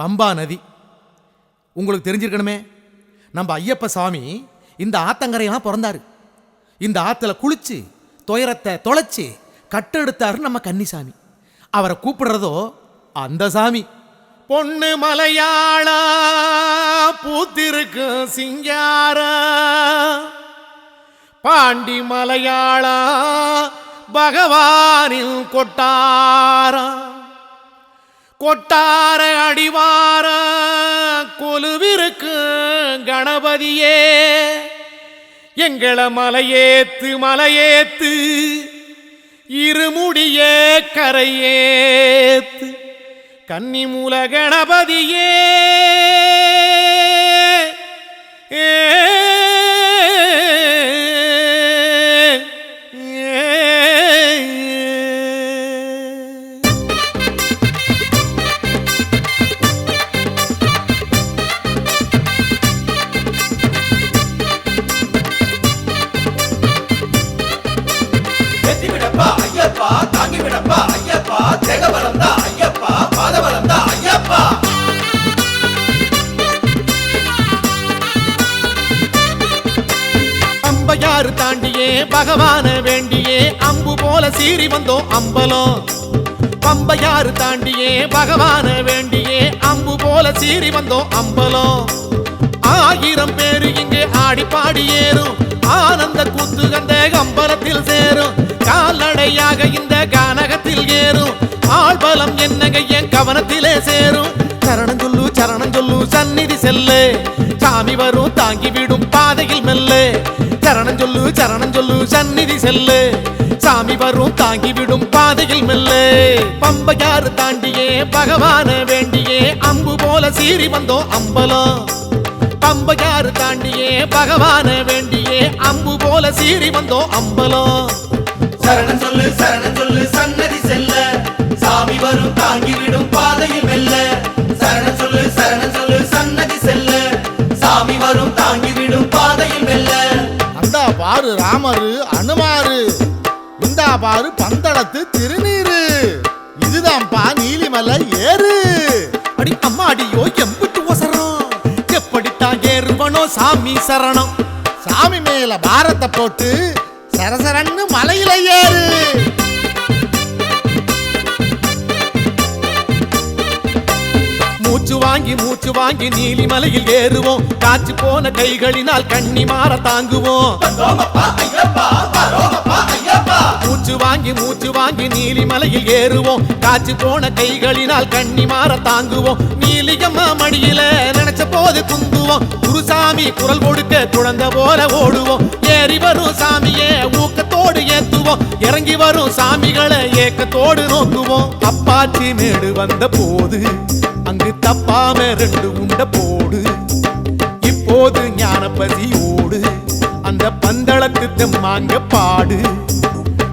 பம்பா நதி. உங்களுக்கு தெரிஞ்சிருக்கணுமே நம்ம ஐயப்ப சாமி இந்த ஆத்தங்கரையெல்லாம் பிறந்தாரு. இந்த ஆற்றுல குளிச்சு துயரத்தை தொலைச்சி கட்டெடுத்தார் நம்ம கன்னிசாமி. அவரை கூப்பிடுறதோ அந்த சாமி. பொண்ணு மலையாளா பூத்திருக்கு சிங்கார. பாண்டி மலையாளா பகவானின் கொட்டாரா. கொட்டார அடிவார கொலுவிருக்கு கணபதியே. எங்கள மலையேத்து மலையேத்து இருமுடிய கரையேத்து. கன்னிமூல கணபதியே. தாண்டியே பகவான வேண்டியே அம்பு போல சீறி வந்தோம் அம்பலம். பம்பையாறு தாண்டியே பகவான வேண்டியே அம்பு போல சீறி வந்தோம் அம்பலம். ஆயிரம் பேரு இங்கே ஆடி பாடி ஏறும். ஆனந்த கூத்து அந்த அம்பலத்தில் சேரும். கால்நடையாக இந்த கானகத்தில் ஏறும். ஆழ்பலம் என்னங்க என் கவனத்திலே சேரும். சரணம் சொல்லு சரணம் சொல்லு சந்நிதி செல்லு. சாமி வரும் தாங்கி விடும் பாதையில் மெல்ல. சொல்லு சரணம் சொல்லு சந்நிதி செல்லு. சாமி வரும் தாங்கி விடும் பாதையில் மெல்ல. பம்பையாறு தாண்டியே பகவான வேண்டியே. அம்பு போல சீறி வந்தோம் அம்பலம். பம்பையாறு தாண்டியே பகவான வேண்டியே. அம்பு போல சீறி வந்தோம் அம்பலம். சரணம் சொல்லு சரணம் சொல்லு சன்னதி செல்ல. சாமி வரும் தாங்கி விடும் பாதையில் பாரு ராமரு அனுமாரு இந்தா பாரு பந்தளத்து திருநீரு. இதுதான்ப்பா நீலிமலை ஏறு. அடி அம்மா அடியோ எம்பிட்டு ஒசரம். எப்படித்தான் ஏறுவனோ சாமி சரணம். சாமி மேல பாரத்தை போட்டு சரசரன்னு மலையில ஏறு. மூச்சு வாங்கி மூச்சு வாங்கி நீலிமலையில் ஏறுவோம். காய்ச்சி போன கைகளினால் கண்ணி மாற தாங்குவோம். மூச்சு வாங்கி மூச்சு வாங்கி நீலிமலையில் ஏறுவோம். காய்ச்சி போன கைகளினால் கண்ணி மாற தாங்குவோம். நீலியம்மா மடியில நினைச்ச போது குந்துவோம் குருசாமி குரல் கொடுக்க குழந்த போல ஓடுவோம். ஏறி வரும் சாமியே ஊக்கத்தோடு ஏத்துவோம். இறங்கி வரும் சாமிகளை ஏக்கத்தோடு நோக்குவோம். அப்பாச்சி மேடு வந்த போது அங்கு தப்பாம ரெண்டு உண்ட போடு. இப்போது ஞானபதியோடு அந்த பந்தளத்து தெம்மாங்க பாடு.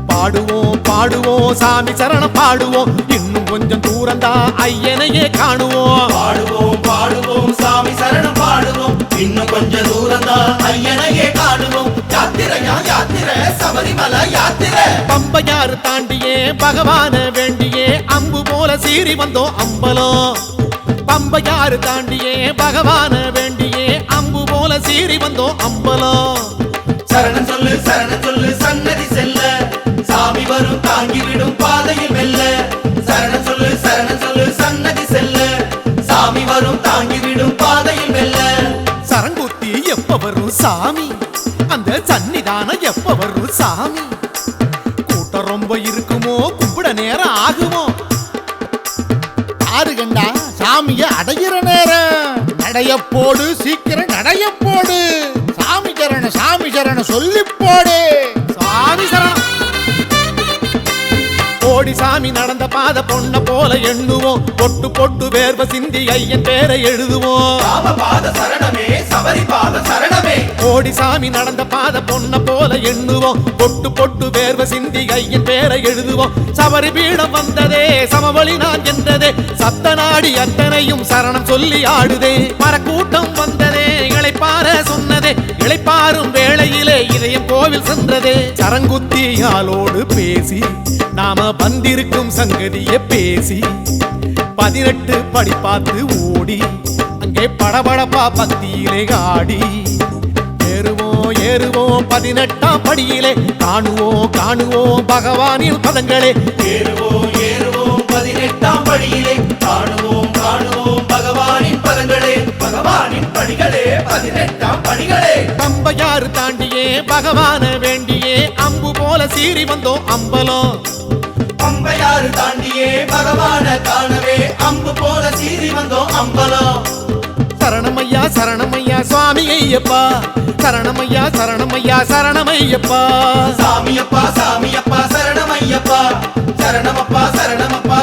பாடுவோம் பாடுவோம் சாமி சரணம் பாடுவோம். இன்னும் கொஞ்சம் தூரந்தா ஐயனையே காணுவோம். பாடுவோம் பாடுவோம் சாமி சரணம் பாடுவோம். இன்னும் கொஞ்ச தூரம் தான் ஐயனையே காணுவோம். யாத்திரையா யாத்திரை சபரிமலை யாத்திரை. பம்பையாறு தாண்டியே பகவான வேண்டியே அம்பு போல சீறி வந்தோம் அம்பலம். பம்பையாறு தாண்டியே? பகவான வேண்டியே. அம்பு போல சீறி வந்தோம் அம்பலம். சரணம் சொல்லு சரணம் சொல்லு சன்னதி செல்ல. சாமி வரும் தாங்கி விடும் பாதையில் மெல்ல. சரணம் சொல்லு சரணம் சொல்லு சன்னதி செல்ல. சாமி வரும் தாங்கி விடும் பாதையில் மெல்ல. சரங்குத்தி எப்ப வரும் சாமி? அந்த சன்னிதானம் எப்ப வரும் சாமி? சாமிய அடையிற நேரம். நடைய போடு சீக்கிரம் நடைய போடு. சாமி சரண சாமி சரண சொல்லி போடு. சாமி சரண. ஓடி சாமி நடந்த பாத பொண்ண போல எண்ணுவோம். பொட்டு பொட்டு வேர்வ சிந்தி ஐயன் பேரை எழுதுவோம். ஓடி சாமி நடந்த பாத பொண்ண போல எண்ணுவோம். பொட்டு பொட்டு வேர்வ சிந்தி ஐயன் பேரை எழுதுவோம். சபரி பீடம் வந்ததே சமவழி நான் என்றதே. சத்த நாடி அத்தனையும் சரணம் சொல்லி ஆடுதே. மரக்கூட்டம் வந்ததே இளைப்பார சொன்னதே. இதயம் கோவில் சென்றதே. சரங்குத்தியாலோடு பேசி நாம வந்திருக்கும் சங்கதிய பேசி பதினெட்டு படி பார்த்து ஓடி அங்கே படபடப்பா பக்தியிலே ஆடி. ஏறுவோம் ஏறுவோம் பதினெட்டாம் படியிலே காணுவோம் காணுவோம் பகவானின் பதங்களே ஏறுவோம் ஏறுவோம் பதினெட்டாம் படியிலே படிகளே பதினெட்டாம் படிகளே பம்பையாறு தாண்டியே பகவான வேண்டியே அம்பு போல சீறி வந்தோம் அம்பலம். பம்பையாறு தாண்டியே பகவான காணவே அம்பு போல சீறி வந்தோம் அம்பலம். சரணமையா சரணமையா சுவாமி ஐயப்பா சரணமையா சரணமையா சரணமையப்பா. சாமியப்பா சாமியப்பா சரணமையப்பா. சரணமப்பா சரணமப்பா